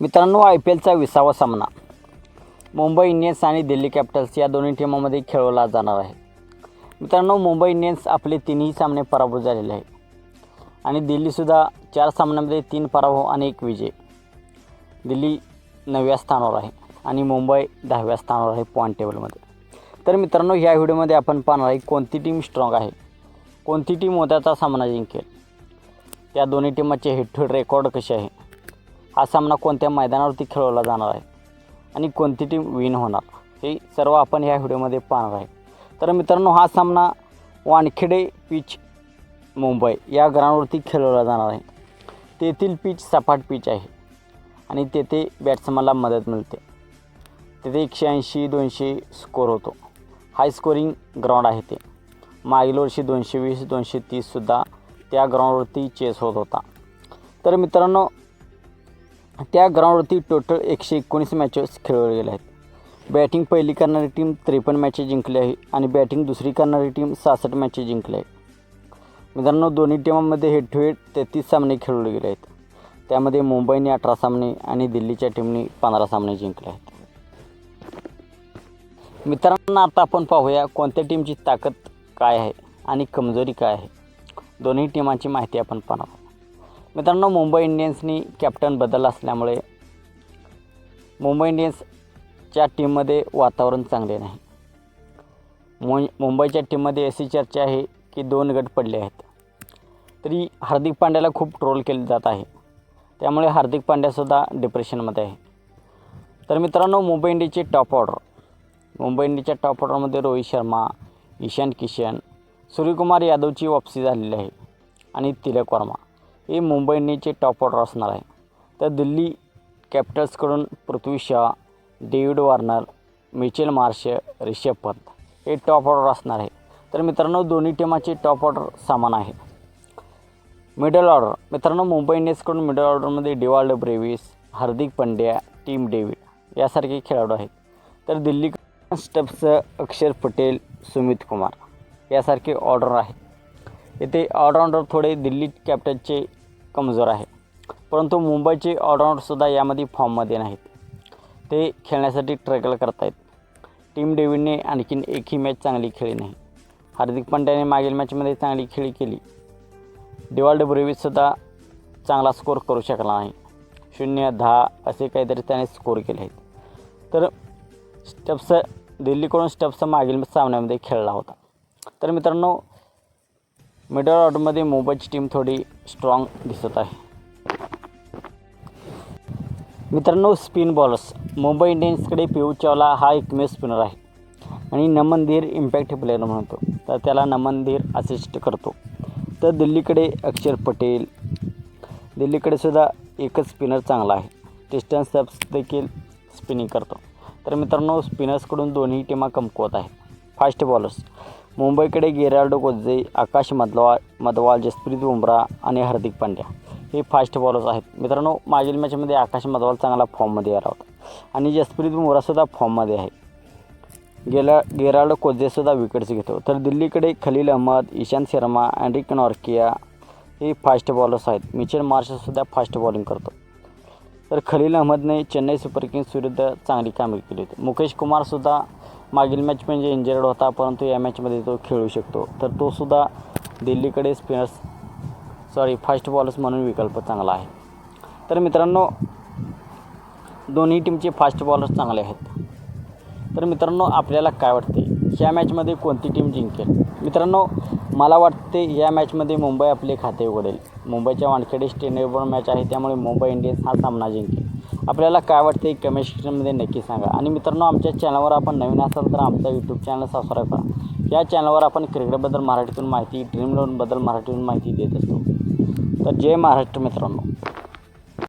मित्रांनो I P एलचा विसावा सामना. मुंबई इंडियन्स आणि दिल्ली कॅपिटल्स या दोन्ही टीमामध्ये खेळवला जाणार आहे. मित्रांनो मुंबई इंडियन्स आपले तिन्ही सामने पराभूत झालेले आहे आणि दिल्लीसुद्धा चार सामन्यामध्ये तीन पराभव आणि एक विजय. दिल्ली नवव्या स्थानावर आहे आणि मुंबई दहाव्या स्थानावर आहे पॉईंट टेबलमध्ये तर मित्रांनो ह्या व्हिडिओमध्ये आपण पाहणार आहे कोणती टीम स्ट्रॉंग आहे कोणती टीम मोत्याचा सामना जिंकेल. त्या दोन्ही टीमाचे हेड टू हेड रेकॉर्ड कसे आहे हा सामना कोणत्या मैदानावरती खेळवला जाणार आहे? आणि कोणती टीम विन होणार? हे सर्व आपण ह्या व्हिडिओमध्ये पाहणार आहे. तर मित्रांनो हा सामना वानखेडे पिच मुंबई या ग्राउंडवरती खेळवला जाणार आहे. तेथील पिच सपाट पिच आहे. आणि तेथे बॅट्समनला मदत मिळते. तेथे एकशे ऐंशी दोनशे स्कोर होतो. हाय स्कोरिंग ग्राउंड आहे ते. मागील वर्षी दोनशे वीस दोनशे तीससुद्धा त्या ग्राउंडवरती चेस होत होता. तर मित्रांनो त्या ग्राउंडवरती टोटल एकशे एकोणीस मॅचेस खेळवले गेले आहेत. बॅटिंग पहिली करणारी टीम त्रेपन्न मॅचेस जिंकली आहे आणि बॅटिंग दुसरी करणारी टीम सहासष्ट मॅचेस जिंकली आहे. मित्रांनो दोन्ही टीमांमध्ये हेड टू हेड तेहतीस सामने खेळवले गेले आहेत. त्यामध्ये मुंबईने अठरा सामने आणि दिल्लीच्या टीमने पंधरा सामने जिंकले आहेत. मित्रांनो आता आपण पाहूया कोणत्या टीमची ताकद काय आहे आणि कमजोरी काय आहे. दोन्ही टीमांची माहिती आपण पाहणार मित्रांनो मुंबई इंडियन्सनी कॅप्टन बदल असल्यामुळे मुंबई इंडियन्सच्या टीममध्ये वातावरण चांगले नाही. मु मुंबईच्या टीममध्ये अशी चर्चा आहे की दोन गट पडले आहेत. तरी हार्दिक पांड्याला खूप ट्रोल केले जात आहे. त्यामुळे हार्दिक पांड्यासुद्धा डिप्रेशनमध्ये आहे. तर मित्रांनो मुंबई इंडियनचे टॉप ऑर्डर मुंबई इंडियच्या टॉप ऑर्डरमध्ये रोहित शर्मा ईशान किशन सूर्यकुमार यादवची वापसी झालेली आहे. आणि तिलक वर्मा. हे मुंबई इंडियनचे टॉप ऑर्डर असणार आहे. तर Delhi कॅपिटल्सकडून Prithvi Shaw David Warner Mitchell Marsh Rishabh Pant हे टॉप ऑर्डर असणार आहे. तर मित्रांनो दोन्ही टीमाचे टॉप ऑर्डर समान आहे. मिडल ऑर्डर मित्रांनो मुंबई इंडियन्सकडून मिडल ऑर्डरमध्ये Dewald Brevis Hardik Pandya Tim David यासारखे खेळाडू आहेत. तर दिल्ली स्टेप्स अक्षर पटेल सुमित कुमार यासारखे ऑर्डर आहेत. येथे ऑलराऊंडर थोडे दिल्ली कॅप्टनचे कमजोर आहे. परंतु मुंबईचे ऑलराऊंडरसुद्धा यामध्ये फॉर्ममध्ये नाहीत. ते खेळण्यासाठी ट्रॅकल करतायत. टीम डेव्हिडने आणखीन एकही मॅच चांगली खेळली नाही. हार्दिक पांड्याने मागील मॅचमध्ये चांगली खेळी केली. डिवाल्ड ब्रेविससुद्धा चांगला स्कोर करू शकला नाही. शून्य दहा असे काहीतरी त्याने स्कोर केले आहेत. तर स्टप्स दिल्लीकडून स्टप्स मागील सामन्यामध्ये खेळला होता. तर मित्रांनो मिडल ऑर्डरमध्ये मुंबईची टीम थोडी स्ट्रॉंग दिसत आहे. मित्रांनो स्पिन बॉलर्स मुंबई इंडियन्सकडे पियू चावला हा एकमेव स्पिनर आहे. आणि नमनधीर इम्पॅक्ट प्लेअर म्हणतो तर त्याला नमनधीर असिस्ट करतो. तर दिल्लीकडे अक्षर पटेल. दिल्लीकडे सुद्धा एकच स्पिनर चांगला आहे. टेस्टन सॅप्स देखील स्पिनिंग करतो. तर मित्रांनो स्पिनर्सकडून दोन्ही टीमा कमकुवत आहेत. फास्ट बॉलर्स मुंबईकडे गेराल्डो कोझे आकाश मदवाल मदवाल जसप्रीत बुमरा आणि हार्दिक पांड्या हे फास्ट बॉलर्स आहेत. मित्रांनो मागील मॅचमध्ये आकाश मदवाल चांगला फॉर्ममध्ये आला होता. आणि जसप्रीत बुमरासुद्धा फॉर्ममध्ये आहे. गेला गेराल्डो कोजेसुद्धा विकेट्स घेतो. तर दिल्लीकडे खलील अहमद ईशांत शर्मा अँड्रिक नॉर्किया हे फास्ट बॉलर्स आहेत. मिचेल मार्शसुद्धा फास्ट बॉलिंग करतो. तर खलील अहमदने चेन्नई सुपर किंग्स विरुद्ध चांगली कामगिरी केली होती. मुकेश कुमारसुद्धा मागील मॅच म्हणजे इंजर्ड होता परंतु या मॅचमध्ये तो खेळू शकतो. तर तोसुद्धा दिल्लीकडे स्पिनर्स सॉरी फास्ट बॉलर्स म्हणून विकल्प चांगला आहे. तर मित्रांनो दोन्ही टीमचे फास्ट बॉलर्स चांगले आहेत. तर मित्रांनो आपल्याला काय वाटते? ह्या मॅचमध्ये कोणती टीम जिंकेल? मित्रांनो मला वाटते या मॅचमध्ये मुंबई आपले खाते उघडेल. मुंबईच्या वानखेडे स्टेडियमवर मॅच आहे त्यामुळे मुंबई इंडियन्स हा सामना जिंकेल. आपल्याला काय वाटते कमेंट सेक्शनमध्ये नक्की सांगा. आणि मित्रांनो आमच्या चॅनलवर आपण नवीन असाल तर आमचा यूट्यूब चॅनल सबस्क्राईब करा. या चॅनलवर आपण क्रिकेटबद्दल मराठीतून माहिती ड्रीम लोनबद्दल मराठीतून माहिती देत असतो. तर जय महाराष्ट्र मित्रांनो.